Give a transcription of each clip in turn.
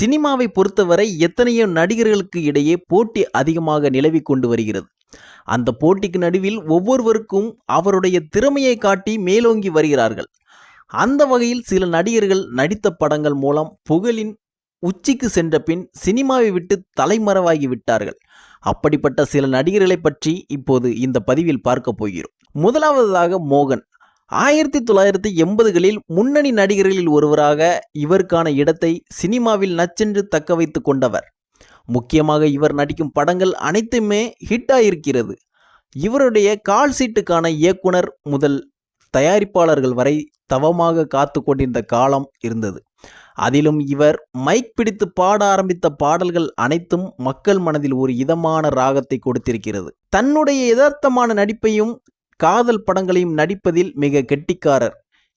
சினிமாவை பொறுத்தவரை எத்தனையோ நடிகர்களுக்கு இடையே போட்டி அதிகமாக நிலவி கொண்டு வருகிறது. அந்த போட்டிக்கு நடுவில் ஒவ்வொருவருக்கும் அவருடைய திறமையை காட்டி மேலோங்கி வருகிறார்கள். அந்த வகையில் சில நடிகர்கள் நடித்த படங்கள் மூலம் புகழின் உச்சிக்கு சென்ற பின் சினிமாவை விட்டு தலைமறைவாகி விட்டார்கள். அப்படிப்பட்ட சில நடிகர்களை பற்றி இப்போது இந்த பதிவில் பார்க்க போகிறோம். முதலாவதாக மோகன். ஆயிரத்தி தொள்ளாயிரத்தி எண்பதுகளில் முன்னணி நடிகர்களில் ஒருவராக இவருக்கான இடத்தை சினிமாவில் நச்சென்று தக்க வைத்து கொண்டவர். முக்கியமாக இவர் நடிக்கும் படங்கள் அனைத்துமே ஹிட் ஆயிருக்கிறது இவருடைய கால் சீட்டுக்கான இயக்குனர் முதல் தயாரிப்பாளர்கள் வரை தவமாக காத்து கொண்டிருந்த காலம் இருந்தது. அதிலும் இவர் மைக் பிடித்து பாட ஆரம்பித்த பாடல்கள் அனைத்தும் மக்கள் மனதில் ஒரு இதமான ராகத்தை கொடுத்திருக்கிறது. தன்னுடைய யதார்த்தமான நடிப்பையும் காதல் படங்களையும் நடிப்பதில் மிக கெட்டிக்காரர்.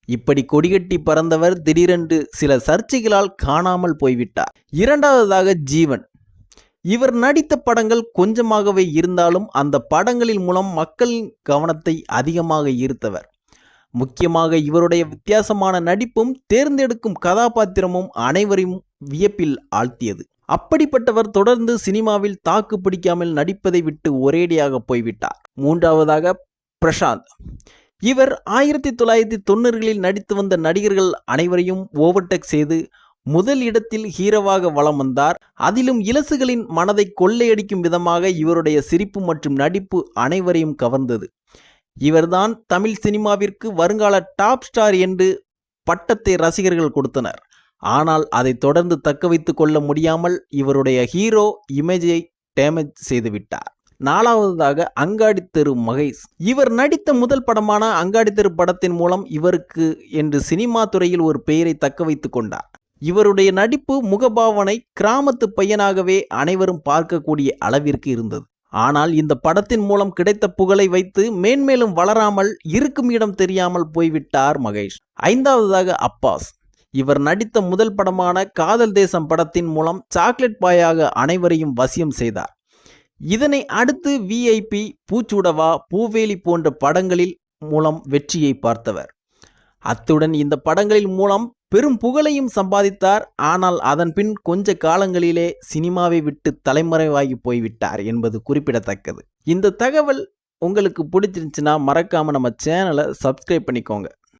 இப்படி கொடிகட்டி பறந்தவர் திடீரென்று சில சர்ச்சைகளால் காணாமல் போய்விட்டார். இரண்டாவதாக ஜீவன். இவர் நடித்த படங்கள் கொஞ்சமாகவே இருந்தாலும் அந்த படங்களின் மூலம் மக்களின் கவனத்தை அதிகமாக ஈர்த்தவர். முக்கியமாக இவருடைய வித்தியாசமான நடிப்பும் தேர்ந்தெடுக்கும் கதாபாத்திரமும் அனைவரையும் வியப்பில் ஆழ்த்தியது. அப்படிப்பட்டவர் தொடர்ந்து சினிமாவில் தாக்கு பிடிக்காமல் நடிப்பதை விட்டு ஒரேடியாக போய்விட்டார். மூன்றாவதாக பிரசாந்த். இவர் ஆயிரத்தி தொள்ளாயிரத்தி தொண்ணூறுகளில் நடித்து வந்த நடிகர்கள் அனைவரையும் ஓவர்டேக் செய்து முதல் இடத்தில் ஹீரோவாக வலம் வந்தார். அதிலும் இலசுகளின் மனதை கொள்ளையடிக்கும் விதமாக இவருடைய சிரிப்பு மற்றும் நடிப்பு அனைவரையும் கவர்ந்தது. இவர்தான் தமிழ் சினிமாவிற்கு வருங்கால டாப் ஸ்டார் என்று பட்டத்தை ரசிகர்கள் கொடுத்தனர். ஆனால் அதை தொடர்ந்து தக்க வைத்து கொள்ள முடியாமல் இவருடைய ஹீரோ இமேஜை டேமேஜ் செய்துவிட்டார் நாலாவதாக அங்காடி தெரு மகேஷ். இவர் நடித்த முதல் படமான அங்காடி தெரு படத்தின் மூலம் இவருக்கு என்று சினிமா துறையில் ஒரு பெயரை தக்க வைத்து கொண்டார். இவருடைய நடிப்பு முகபாவனை கிராமத்து பையனாகவே அனைவரும் பார்க்கக்கூடிய அளவிற்கு இருந்தது. ஆனால் இந்த படத்தின் மூலம் கிடைத்த புகழை வைத்து மேன்மேலும் வளராமல் இருக்கும் இடம் தெரியாமல் போய்விட்டார் மகேஷ். ஐந்தாவதாக அப்பாஸ். இவர் நடித்த முதல் படமான காதல் தேசம் படத்தின் மூலம் சாக்லேட் பாயாக அனைவரையும் வசியம் செய்தார். இதனை அடுத்து விஐபி பூச்சுடவா பூவேலி போன்ற படங்களில் மூலம் வெற்றியை பார்த்தவர். அத்துடன் இந்த படங்களின் மூலம் பெரும் புகழையும் சம்பாதித்தார். ஆனால் அதன் பின் கொஞ்ச காலங்களிலே சினிமாவை விட்டு தலைமறைவாகி போய்விட்டார் என்பது குறிப்பிடத்தக்கது. இந்த தகவல் உங்களுக்கு பிடிச்சிருந்துச்சுன்னா மறக்காமல் நம்ம சேனலை சப்ஸ்கிரைப் பண்ணிக்கோங்க.